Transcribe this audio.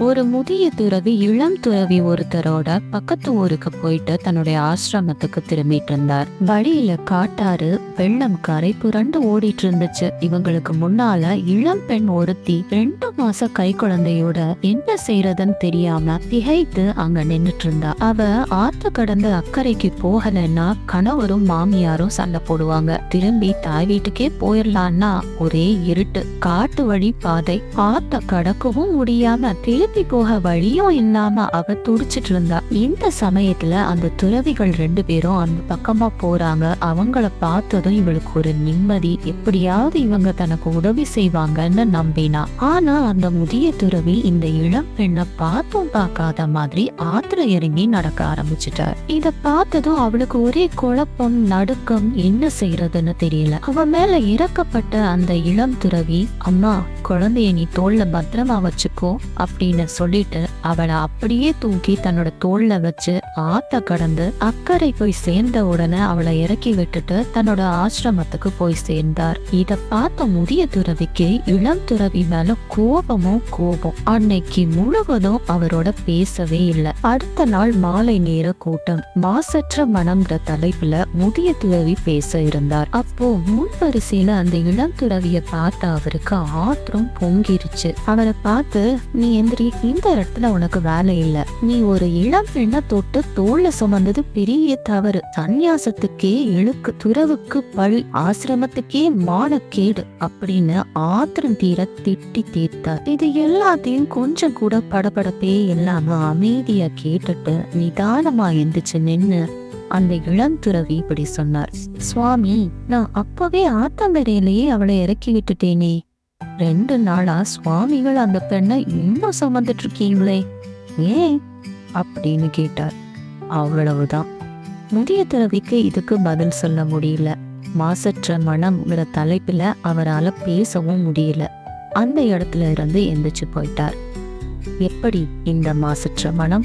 ஒரு முதிய துறவி இளம் துறவி ஒருத்தரோட பக்கத்து ஊருக்கு போயிட்டு தன்னுடைய ஆசிரமத்துக்கு திரும்பிட்டு இருந்தார். வழியில காட்டாறு வெள்ளம் கரை புரண்டு ஓடிட்டு இருந்துச்சு. இவங்களுக்கு முன்னால இளம் பெண் ஒருத்தி ரெண்டு மாச கை குழந்தையோட என்ன செய்யறதுன்னு தெரியாம திகைத்து அங்க நின்னுட்டு இருந்தா. அவ ஆத்து கடந்து அக்கறைக்கு போகலைன்னா கணவரும் மாமியாரும் சண்டை போடுவாங்க. திரும்பி தாய் வீட்டுக்கே போயிடலான்னா ஒரே இருட்டு. காட்டு வழி பாதை. ஆத்த கடக்கவும் முடியாம திருப்பி போக வழியும் இல்லாம அவ துடிச்சிட்டு இருந்தா. இந்த சமயத்துல அந்த துறவிகள் ரெண்டு பேரும் அந்த பக்கமா போறாங்க. அவங்கள பார்த்ததும் இவளுக்கு ஒரு நிம்மதி. எப்படியாவது இவங்க தனக்கு உதவி செய்வாங்கன்னு நம்பினா. ஆனா அந்த முதிய துறவி இந்த இளம் பெண்ணை பார்த்தும் பார்க்காத மாதிரி ஆத்திர இறங்கி நடக்க ஆரம்பிச்சிட்டார். இத பார்த்ததும் அவளுக்கு ஒரே குழப்பம் நடுக்கம் என்ன செய்யறதுன்னு தெரியல. அவ மேல இறக்கப்பட்ட அந்த இளம் துறவி அம்மா குழந்தைய நீ தோல்ல பத்திரமா வச்சுக்கோ அப்படின்னு சொல்லிட்டு அவளை அப்படியே தூக்கி தன்னோட தோல்ல வச்சு ஆத்த கடந்து அக்கறை போய் சேர்ந்த உடனே அவளை இறக்கி விட்டுட்டு தன்னோட ஆசிரமத்துக்கு போய் சேர்ந்தார். இத பார்த்த முதிய துறவிக்கு இளம் துறவி மேல கோபமும் கோபம். அன்னைக்கு முழுவதும் அவரோட பேசவே இல்லை. அடுத்த நாள் மாலை நேர கூட்டம். மாசற்ற மனம்ன்ற தலைப்புல முதிய துறவி பேச இருந்தார். அப்போ முன்வரிசையில அந்த இளம் துறவிய பார்த்த அவருக்கு ஆத்திரம் பொங்கிருச்சு. அவரை பார்த்து நீ எந்திரி இந்த இடத்துல உனக்கு வேலை இல்ல. நீ ஒரு இளம் பெண்ணை தொட்டு தோல்ல சுமந்தது பெரிய தவறு. சந்நியாசத்துக்கே இழுக்கு துறவுக்கு பழி ஆசிரமத்துக்கே மானக்கேடு அப்படின்னு ஆத்திரம் தீர திட்டி தீர்த்தார். இது எல்லாத்தையும் கொஞ்சம் கூட படபடப்பே இல்லாம அமைதியா கேட்டுட்டு நிதானமா எந்திரிச்சு நின்னு அந்த இளந்துறவி இப்படி சொன்னார். சுவாமி நான் அப்பவே ஆத்தங்கரையிலேயே அவளை இறக்கி விட்டுட்டேனே. ரெண்டு நாளா சுவாமிகள் அந்த பெண்ணை இன்னும் சுமந்துட்டு இருக்கீங்களே. ஏன்? அப்படின்னு கேட்டார். அவ்வளவுதான். முதிய துறவிக்கு இதுக்கு பதில் சொல்ல முடியல. மாசற்ற மனம்ங்கிற தலைப்புல அவரால பேசவும் முடியல. அந்த இடத்துல இருந்து எந்திரிச்சு போயிட்டார். எப்படி இந்த மாசற்ற மனம்?